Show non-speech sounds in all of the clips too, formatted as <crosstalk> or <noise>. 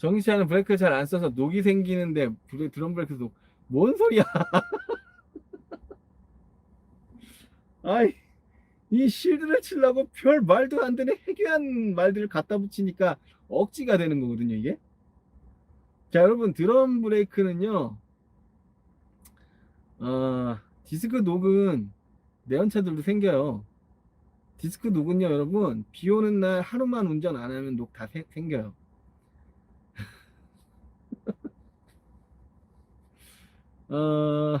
정시차는 브레이크를 잘안 써서 녹이 생기는데 브레- 드럼 브레이크 녹. 뭔 소리야? <laughs> 아이 이 실드를 치려고 별 말도 안 되는 해괴한 말들을 갖다 붙이니까 억지가 되는 거거든요 이게. 자 여러분 드럼 브레이크는요. 어, 디스크 녹은 내연차들도 생겨요. 디스크 녹은요 여러분 비 오는 날 하루만 운전 안 하면 녹 다 생겨요. 어,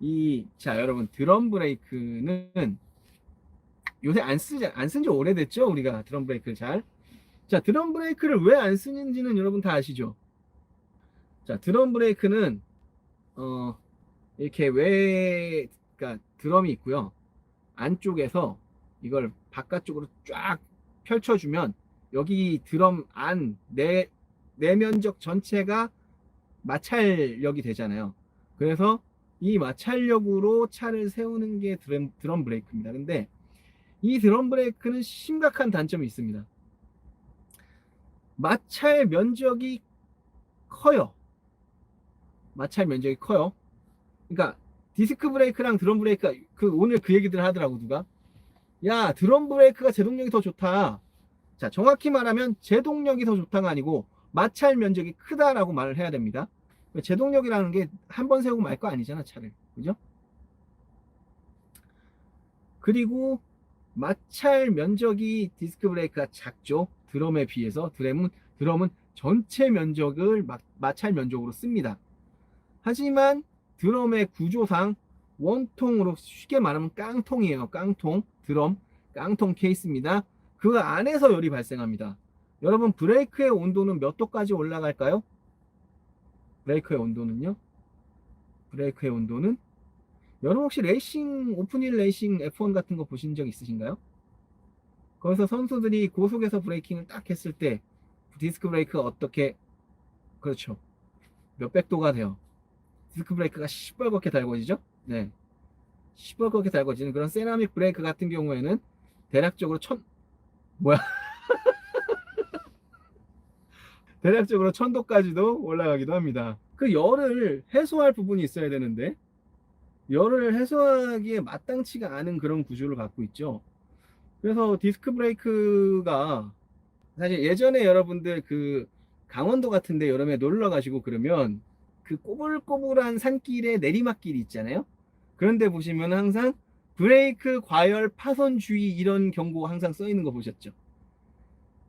이, 자, 여러분, 드럼 브레이크는 요새 안 쓰지, 안 쓴 지 오래됐죠? 우리가 드럼 브레이크를 잘. 자, 드럼 브레이크를 왜 안 쓰는지는 여러분 다 아시죠? 자, 드럼 브레이크는, 어, 이렇게 외, 그러니까 드럼이 있고요. 안쪽에서 이걸 바깥쪽으로 쫙 펼쳐주면 여기 드럼 안, 내, 내면적 전체가 마찰력이 되잖아요. 그래서 이 마찰력으로 차를 세우는 게 드럼, 드럼 브레이크입니다. 근데 이 드럼 브레이크는 심각한 단점이 있습니다. 마찰 면적이 커요. 마찰 면적이 커요. 그러니까 디스크 브레이크랑 드럼 브레이크가 그 오늘 그 얘기들 하더라고 누가. 야 드럼 브레이크가 제동력이 더 좋다. 자 정확히 말하면 제동력이 더 좋다가 아니고 마찰 면적이 크다라고 말을 해야 됩니다. 제동력이라는 게 한 번 세우고 말 거 아니잖아 차를 그죠? 그리고 마찰 면적이 디스크 브레이크가 작죠 드럼에 비해서 드럼은 드럼은 전체 면적을 마, 마찰 면적으로 씁니다. 하지만 드럼의 구조상 원통으로 쉽게 말하면 깡통이에요. 깡통 드럼 깡통 케이스입니다. 그 안에서 열이 발생합니다. 여러분 브레이크의 온도는 몇 도까지 올라갈까요? 브레이크의 온도는요? 브레이크의 온도는? 여러분 혹시 레이싱 오픈힐 레이싱 F1 같은 거 보신 적 있으신가요? 거기서 선수들이 고속에서 브레이킹을 딱 했을 때 디스크 브레이크가 어떻게? 그렇죠. 몇백 도가 돼요. 디스크 브레이크가 시뻘겋게 달궈지죠? 네. 시뻘겋게 달궈지는 그런 세라믹 브레이크 같은 경우에는 대략적으로 천 뭐야 대략적으로 천도까지도 올라가기도 합니다. 그 열을 해소할 부분이 있어야 되는데 열을 해소하기에 마땅치가 않은 그런 구조를 갖고 있죠. 그래서 디스크 브레이크가 사실 예전에 여러분들 그 강원도 같은데 여름에 놀러 가시고 그러면 그 꼬불꼬불한 산길에 내리막길이 있잖아요. 그런데 보시면 항상 브레이크 과열 파손 주의 이런 경고 항상 써 있는 거 보셨죠?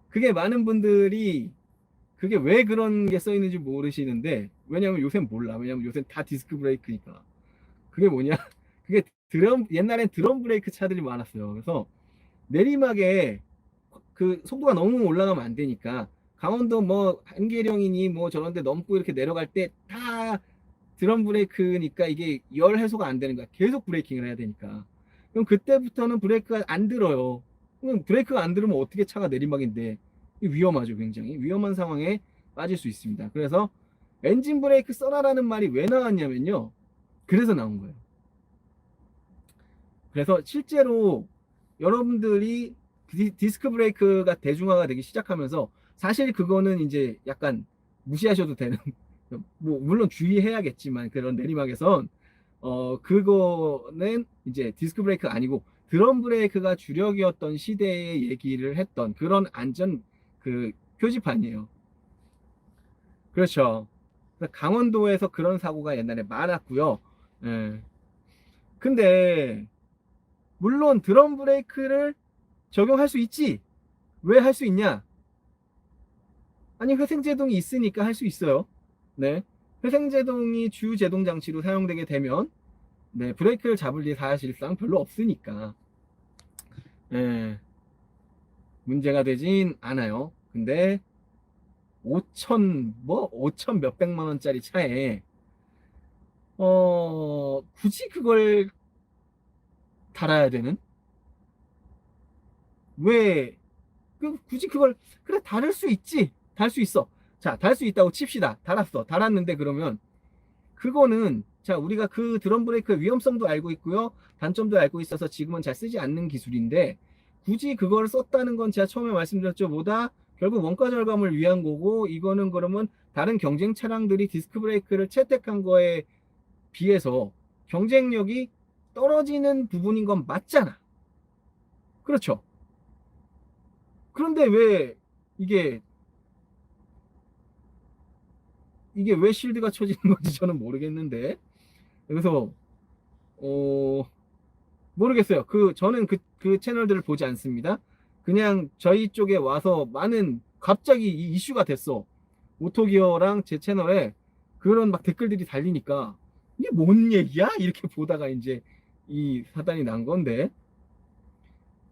그게 많은 분들이 그게 왜 그런 게 써 있는지 모르시는데 왜냐면 요새 몰라. 왜냐면 요새 다 디스크 브레이크니까. 그게 뭐냐? <laughs> 그게 드럼 옛날엔 드럼 브레이크 차들이 많았어요. 그래서 내리막에 그 속도가 너무 올라가면 안 되니까 강원도 뭐 한계령이니 뭐 저런데 넘고 이렇게 내려갈 때 다 드럼 브레이크니까 이게 열 해소가 안 되는 거야. 계속 브레이킹을 해야 되니까. 그럼 그때부터는 브레이크가 안 들어요. 그럼 브레이크가 안 들으면 어떻게 차가 내리막인데 위험하죠 굉장히. 위험한 상황에 빠질 수 있습니다. 그래서 엔진 브레이크 써라라는 말이 왜 나왔냐면요. 그래서 나온 거예요. 그래서 실제로 여러분들이 디- 디스크 브레이크가 대중화가 되기 시작하면서 사실 그거는 이제 약간 무시하셔도 되는 <laughs> 뭐 물론 주의해야겠지만 그런 내리막에선 어 그거는 이제 디스크 브레이크 아니고 드럼 브레이크가 주력이었던 시대의 얘기를 했던 그런 안전 그 표지판이에요. 그렇죠. 강원도에서 그런 사고가 옛날에 많았고요. 예. 근데 물론 드럼 브레이크를 적용할 수 있지. 왜 할 수 있냐? 아니 회생제동이 있으니까 할 수 있어요. 네. 회생제동이 주 제동 장치로 사용되게 되면 네, 브레이크를 잡을 일 사실상 별로 없으니까. 예. 문제가 되진 않아요. 근데 5천 뭐 5천 몇백만 원짜리 차에 어 굳이 그걸 달아야 되는? 왜? 그 굳이 그걸 그래 달을 수 있지. 달 수 있어. 자 달 수 있다고 칩시다. 달았어. 달았는데 그러면 그거는 자 우리가 그 드럼 브레이크 위험성도 알고 있고요. 단점도 알고 있어서 지금은 잘 쓰지 않는 기술인데 굳이 그걸 썼다는 건 제가 처음에 말씀드렸죠 보다 결국 원가 절감을 위한 거고 이거는 그러면 다른 경쟁 차량들이 디스크 브레이크를 채택한 거에 비해서 경쟁력이 떨어지는 부분인 건 맞잖아. 그렇죠. 그런데 왜 이게 이게 왜 실드가 쳐지는 건지 저는 모르겠는데 그래서 어 모르겠어요. 그 저는 그, 그 채널들을 보지 않습니다. 그냥 저희 쪽에 와서 많은 갑자기 이 이슈가 됐어. 오토기어랑 제 채널에 그런 막 댓글들이 달리니까 이게 뭔 얘기야? 이렇게 보다가 이제 이 사단이 난 건데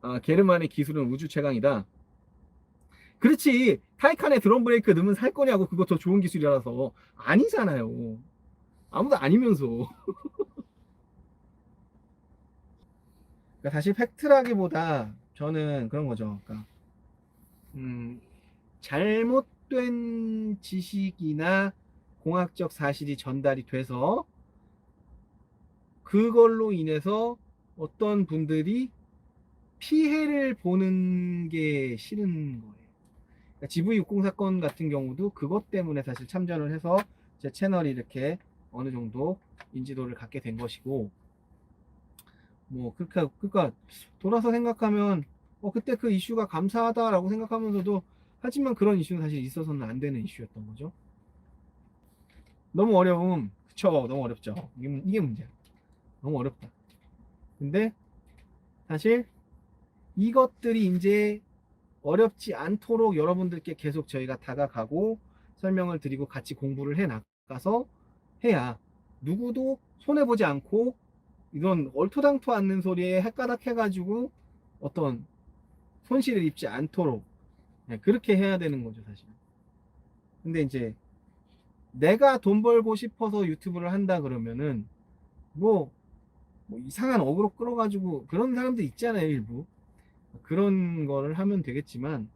아 게르만의 기술은 우주 최강이다. 그렇지 타이칸에 드럼 브레이크 넣으면 살 거냐고 그거 더 좋은 기술이라서 아니잖아요. 아무도 아니면서. <laughs> 그러니까 사실 팩트라기보다 저는 그런 거죠. 그러니까 음, 잘못된 지식이나 공학적 사실이 전달이 돼서 그걸로 인해서 어떤 분들이 피해를 보는 게 싫은 거예요. 그러니까 GV60 사건 같은 경우도 그것 때문에 사실 참전을 해서 제 채널이 이렇게 어느 정도 인지도를 갖게 된 것이고 뭐 그렇게 그러니까 돌아서 생각하면 어 그때 그 이슈가 감사하다라고 생각하면서도 하지만 그런 이슈는 사실 있어서는 안 되는 이슈였던 거죠. 너무 어려움. 그쵸 너무 어렵죠. 이게, 문- 이게 문제야. 너무 어렵다. 근데 사실 이것들이 이제 어렵지 않도록 여러분들께 계속 저희가 다가가고 설명을 드리고 같이 공부를 해 나가서 해야 누구도 손해보지 않고 이런 얼토당토 않는 소리에 헷가닥 해가지고 어떤 손실을 입지 않도록 네, 그렇게 해야 되는 거죠 사실. 근데 이제 내가 돈 벌고 싶어서 유튜브를 한다 그러면은 뭐, 뭐 이상한 어그로 끌어가지고 그런 사람들 있잖아요 일부. 그런 거를 하면 되겠지만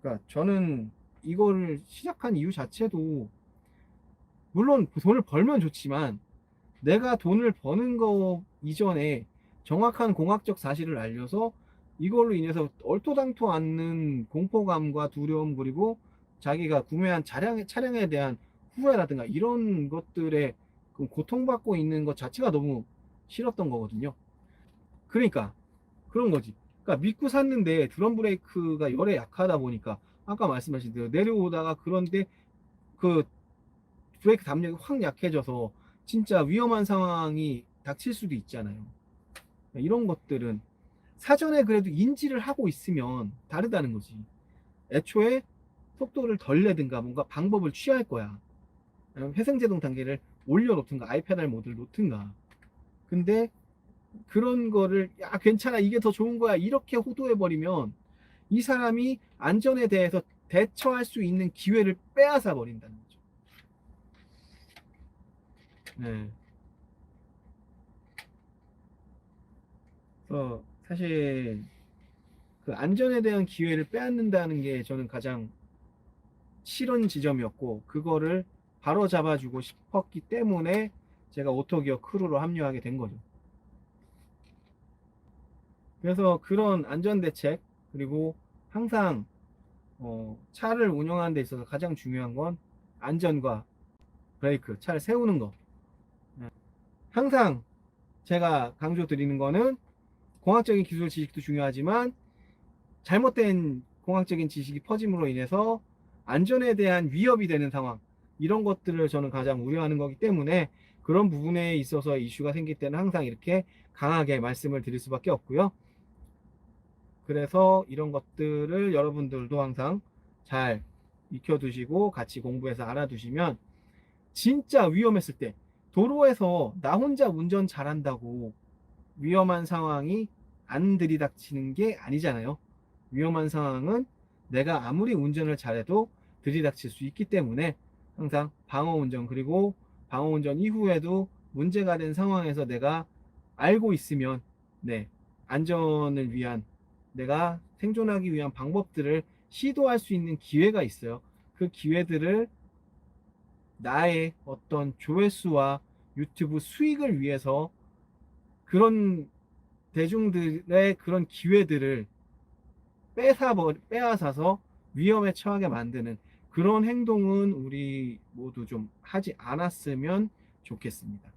그러니까 저는 이거를 시작한 이유 자체도 물론 돈을 벌면 좋지만 내가 돈을 버는 거 이전에 정확한 공학적 사실을 알려서 이걸로 인해서 얼토당토 않는 공포감과 두려움 그리고 자기가 구매한 차량, 차량에 대한 후회라든가 이런 것들에 그 고통받고 있는 것 자체가 너무 싫었던 거거든요. 그러니까 그런 거지. 그러니까 믿고 샀는데 드럼 브레이크가 열에 약하다 보니까 아까 말씀하신 대로 내려오다가 그런데 그 브레이크 담력이 확 약해져서 진짜 위험한 상황이 닥칠 수도 있잖아요. 이런 것들은 사전에 그래도 인지를 하고 있으면 다르다는 거지. 애초에 속도를 덜 내든가 뭔가 방법을 취할 거야. 회생제동 단계를 올려놓든가 아이패달 모드를 놓든가. 근데 그런 거를 야 괜찮아 이게 더 좋은 거야 이렇게 호도해버리면 이 사람이 안전에 대해서 대처할 수 있는 기회를 빼앗아 버린다는 거죠. 네. 그래서 사실 그 안전에 대한 기회를 빼앗는다는 게 저는 가장 싫은 지점이었고 그거를 바로 잡아주고 싶었기 때문에 제가 오토기어 크루로 합류하게 된 거죠. 그래서 그런 안전 대책 그리고 항상 어, 차를 운영하는 데 있어서 가장 중요한 건 안전과 브레이크, 차를 세우는 거. 네. 항상 제가 강조 드리는 거는 공학적인 기술 지식도 중요하지만 잘못된 공학적인 지식이 퍼짐으로 인해서 안전에 대한 위협이 되는 상황 이런 것들을 저는 가장 우려하는 거기 때문에 그런 부분에 있어서 이슈가 생길 때는 항상 이렇게 강하게 말씀을 드릴 수밖에 없고요. 그래서 이런 것들을 여러분들도 항상 잘 익혀두시고 같이 공부해서 알아두시면 진짜 위험했을 때 도로에서 나 혼자 운전 잘한다고 위험한 상황이 안 들이닥치는 게 아니잖아요. 위험한 상황은 내가 아무리 운전을 잘해도 들이닥칠 수 있기 때문에 항상 방어 운전 그리고 방어 운전 이후에도 문제가 된 상황에서 내가 알고 있으면 네 안전을 위한 내가 생존하기 위한 방법들을 시도할 수 있는 기회가 있어요. 그 기회들을 나의 어떤 조회수와 유튜브 수익을 위해서 그런 대중들의 그런 기회들을 뺏어 빼앗아서 위험에 처하게 만드는 그런 행동은 우리 모두 좀 하지 않았으면 좋겠습니다.